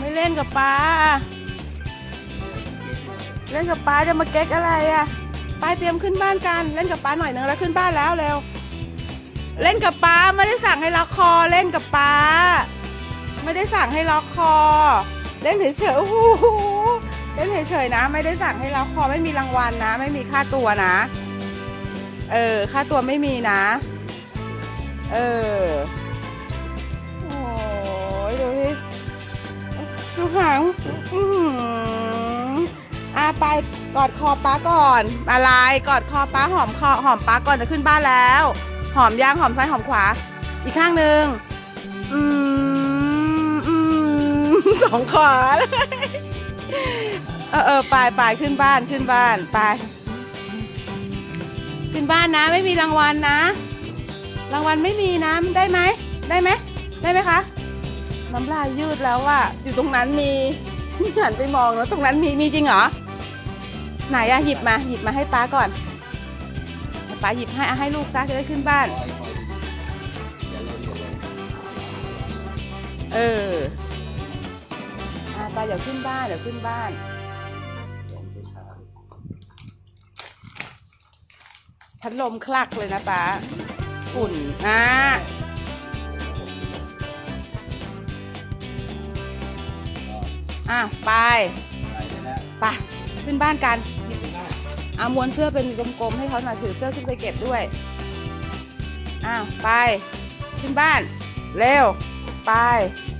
ไม่เล่นกับป้า เล่นกับป้าจะมาเก๊กอะไรอะป้าเตรียมขึ้นบ้านกัน เล่นกับป้าหน่อยนึงแล้วขึ้นบ้านแล้วเร็ว เล่นกับป้าไม่ได้สั่งให้ล็อกคอ เล่นกับป้า ไม่ได้สั่งให้ล็อกคอ เล่นเฉยๆโอ้โหเล่นเฉยๆนะ ไม่ได้สั่งให้ล็อกคอไม่มีรางวัลนะ ไม่มีค่าตัวนะ เออ ค่าตัวไม่มีนะ เออ หางอื้ออะไปกอดคอป้าก่อนอะไรกอดคอป้าหอมคอหอมป้าก่อนจะขึ้นบ้านแล้ว หอมย่างหอมซ้ายหอมขวา อีกข้างหนึ่งอืมอืมสองขาเลยเออเออไปไปขึ้นบ้านขึ้นบ้านไป ขึ้นบ้านนะ ไม่มีรางวัลนะ รางวัลไม่มีนะได้ไหมได้ไหมได้ไหมคะ น้ำลายยืดแล้วว่าอยู่ตรงนั้นมีหันไปมองแล้วตรงนั้นมีมีจริงเหรอไหนอะหยิบมาหยิบมาให้ป้าก่อนป้าหยิบให้ให้ลูกซะจะได้ขึ้นบ้าน เอออะป้าเดี๋ยวขึ้นบ้านเดี๋ยวขึ้นบ้านพัดลมคลักเลยนะป้าฝุ่นอะ อะไปไปขึ้นบ้านกันเอาม้วนเสื้อเป็นกลมๆให้เขาหน่อยถือเสื้อขึ้นไปเก็บด้วยอ้าวไปขึ้นบ้าน เร็ว ไป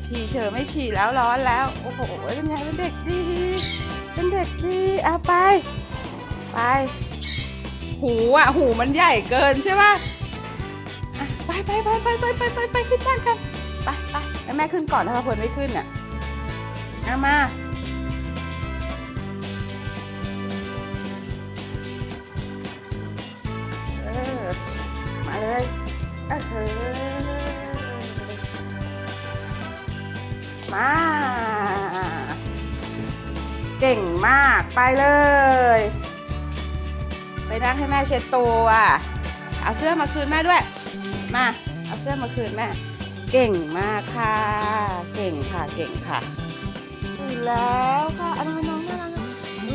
ฉี่เฉยไม่ฉี่แล้วร้อนแล้ว โอ้โหเป็นไงเป็นเด็กดีเป็นเด็กดีเอาไป ไป หูอะหูมันใหญ่เกินใช่ป่ะอะไปไปไปไปไปไปไปไปขึ้นบ้านกันไปไปแล้วแม่ขึ้นก่อนนะคะเพื่อนไม่ขึ้นอะ เอามา เออ มาเลยเออเออมา เก่งมากไปเลย ไปนั่งให้แม่เช็ดตัว เอาเสื้อมาคืนแม่ด้วย มา เอาเสื้อมาคืนแม่ เก่งมากค่ะ เก่งค่ะ เก่งค่ะ แล้วค่ะอันนั้น้องน่ารักอะอื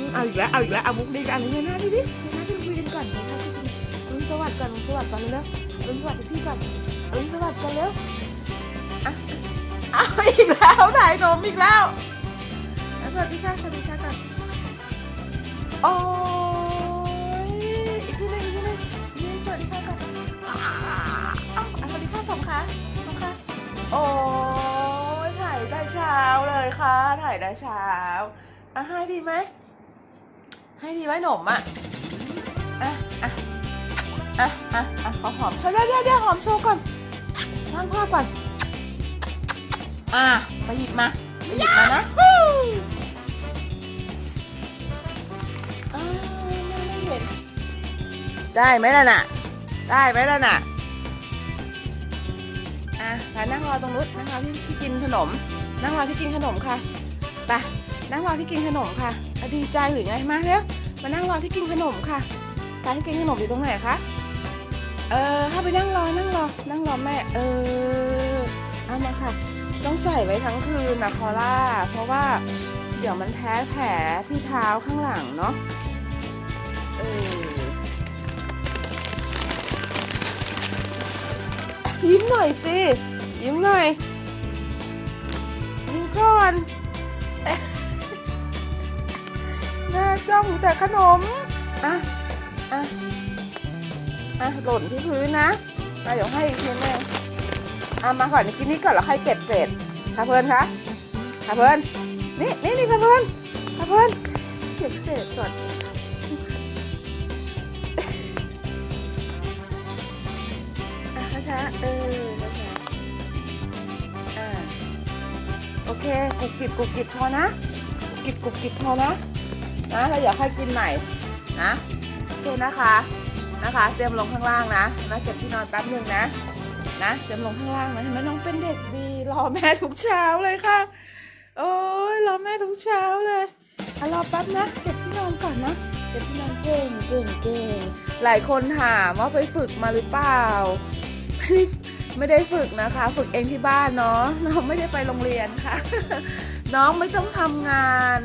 มเอาอีกแล้ว เอาอีกแล้ว เอามุกดีกันเลยหนะดูดิเดี๋ยวนะไปคุยกันก่อนเดี๋ยวนะคุยกันอรุณสวัสดิ์ก่อนอรุณสวัสดิ์ก่อนเร็วๆอรุณสวัสดิ์พี่ก่อนอรุณสวัสดิ์ก่อนเร็วอะเอาอีกแล้วถ่ายนมอีกแล้ว สวัสดีค่ะสวัสดีค่ะก่อนโอ้ยอีกทีนึงอีกทีนึงอีกทีหนึงสวัสดีค่ะก่อนอ้าอะสวัสดีค่ะสองขาสองขาโอ้ เลยค่ะ ถ่ายได้เช้าอะให้ดีไหม ให้ดีไว้หนมอะ อะ อะ อะ อะอะขอหอมโชว์เดี๋ยวเดี๋ยวเดี๋ยวหอมโชว์ก่อน สร้างภาพก่อน อะ ไปหยิบมา ไปหยิบมานะได้ไหมล่ะน่ะ ได้ไหมล่ะน่ะ อะไปนั่งรอตรงนู้นนั่งรอที่ที่กินขนม นั่งรอที่กินขนมค่ะไปนั่งรอที่กินขนมค่ะอดีใจหรือไงมาเร็วมานั่งรอที่กินขนมค่ะไปที่กินขนมอยู่ตรงไหนคะเออให้ไปนั่งรอนั่งรอนั่งรอแม่เออเอามาค่ะ ต้องใส่ไว้ทั้งคืนนะคอล่าเพราะว่าเดี๋ยวมันแท้แผลที่เท้าข้างหลังเนาะเออยิ้มหน่อยสิยิ้มหน่อย ก่อนหน้าจ้องแต่ขนม อะ อะ อะ หล่นที่พื้นนะมาเดี๋ยวให้อีกทีนึงเอะมาก่อนกินนี้ก่อนแล้วค่อยเก็บเศษค่ะเพื่อนคะค่ะเพื่อนนี่นี่นี่ค่ะเพื่อนค่ะเพื่อนเก็บเศษก่อน กรุบกริบกรุบกริบพอนะกรุบกริบกรุบกริบพอนะนะแล้วเดี๋ยวค่อยกินใหม่นะโอเคนะคะนะคะ เตรียมลงข้างล่างนะนะเก็บที่นอนแป๊บหนึ่งนะนะเตรียมลงข้างล่างนะเห็นไหมน้องเป็นเด็กดีรอแม่ทุกเช้าเลยค่ะ โอ้ยรอแม่ทุกเช้าเลยอะรอแป๊บนะเก็บที่นอนก่อนนะเก็บที่นอนเก่งเก่งเก่งหลายคนถามว่าไปฝึกมาหรือเปล่าไม่ได้ ไม่ได้ฝึกนะคะ ฝึกเองที่บ้านเนาะน้องไม่ได้ไปโรงเรียนค่ะ น้องไม่ต้องทำงาน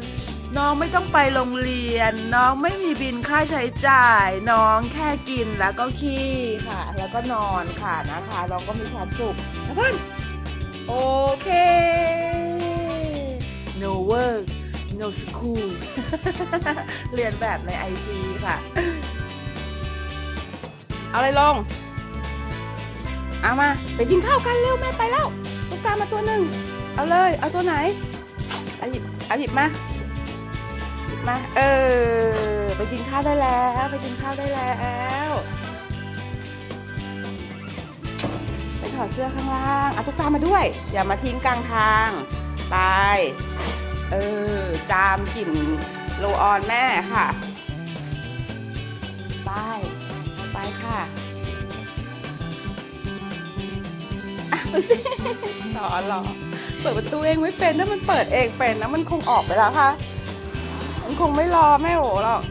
น้องไม่ต้องไปโรงเรียน น้องไม่มีบินค่าใช้จ่าย น้องแค่กินแล้วก็ขี้ค่ะ แล้วก็นอนค่ะนะคะ น้องก็มีความสุขนะเพื่อนโอเค no work no school เรียนแบบใน IG ค่ะ เอาอะไรลง เอามา ไปกินข้าวกันเร็วแม่ไปแล้วตุ๊กตามาตัวหนึ่งเอาเลย เอาตัวไหนเอาหยิบเอาหยิบมาหยิบมาเออไปกินข้าวได้แล้ว ไปกินข้าวได้แล้วไปถอดเสื้อข้างล่างเอาตุ๊กตามาด้วย อย่ามาทิ้งกลางทางไปเออจามกลิ่นโลออนแม่ค่ะ ไปสิรอรอเปิดประตูเองไม่เป็นถ้ามันเปิดเองเป็นนะมันคงออกไปแล้วค่ะ มันคงไม่รอแม่โหหรอก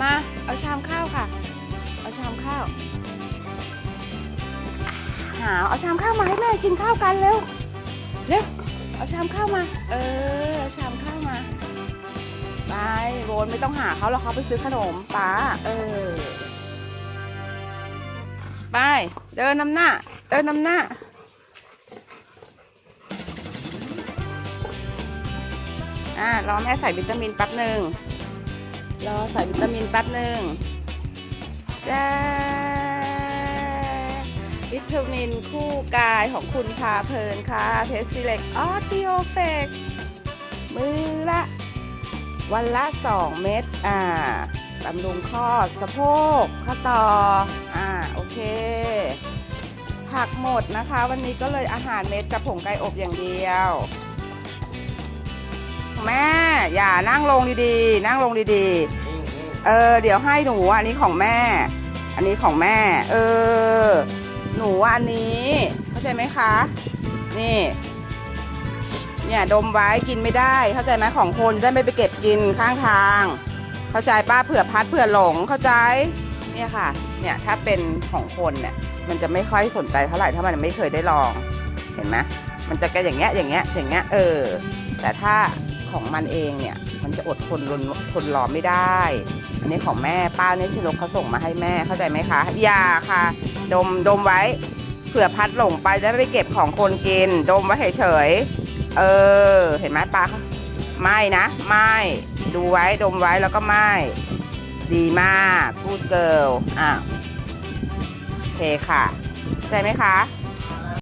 มา เอาชามข้าวค่ะ เอาชามข้าว หา เอาชามข้าวมาให้แม่กินข้าวกันเร็ว เร็ว เอาชามข้าวมา เออ เอาชามข้าวมา ไปโรนไม่ต้องหาเขาหรอกเขาไปซื้อขนมป้า เออ ไป เดินนำหน้า เดินนำหน้า อ่ารอแม่ใส่วิตามินแป๊บหนึ่งรอใส่วิตามินแป๊บหนึ่งจ้าวิตามินคู่กายของคุณพาเพลินค่ะเพสซิเล็กออติโอเฟกมือละ วันละ 2 เม็ดอ่าบำรุงข้อสะโพก ข้อต่ออ่าโอ เค ผักหมดนะคะ วันนี้ก็เลยอาหารเม็ดกับผงไก่อบอย่างเดียว แม่อย่านั่งลงดีๆ นั่งลงดีๆ เออ เดี๋ยวให้หนูอันนี้ของแม่ อันนี้ของแม่ เออ หนูอันนี้ เข้าใจไหมคะ นี่เนี่ยดมไว้กินไม่ได้ เข้าใจไหมของคนได้ไม่ไปเก็บกินข้างทาง เข้าใจป้าเผื่อพัดเผื่อหลงเข้าใจ เนี่ยค่ะ เนี่ยถ้าเป็นของคนเนี่ยมันจะไม่ค่อยสนใจเท่าไหร่ถ้ามันไม่เคยได้ลองเห็นไหมมันจะแกอย่างเงี้ยอย่างเงี้ยอย่างเงี้ยเออ แต่ถ้าของมันเองเนี่ยมันจะอดทนรนทนรอไม่ได้ อันนี้ของแม่ป้าเนี่ยชนกเขาส่งมาให้แม่เข้าใจไหมคะยาค่ะ ดมดมไว้เผื่อพัดหลงไปจะได้ไม่ไปเก็บของคนกิน ดมไว้เฉยๆเออ เห็นไหมปลาเขาไม่นะ ไม่ ดูไว้ดมไว้แล้วก็ไม่ ดีมาก พูดเกิลอะโอเคค่ะเข้าใจไหมคะ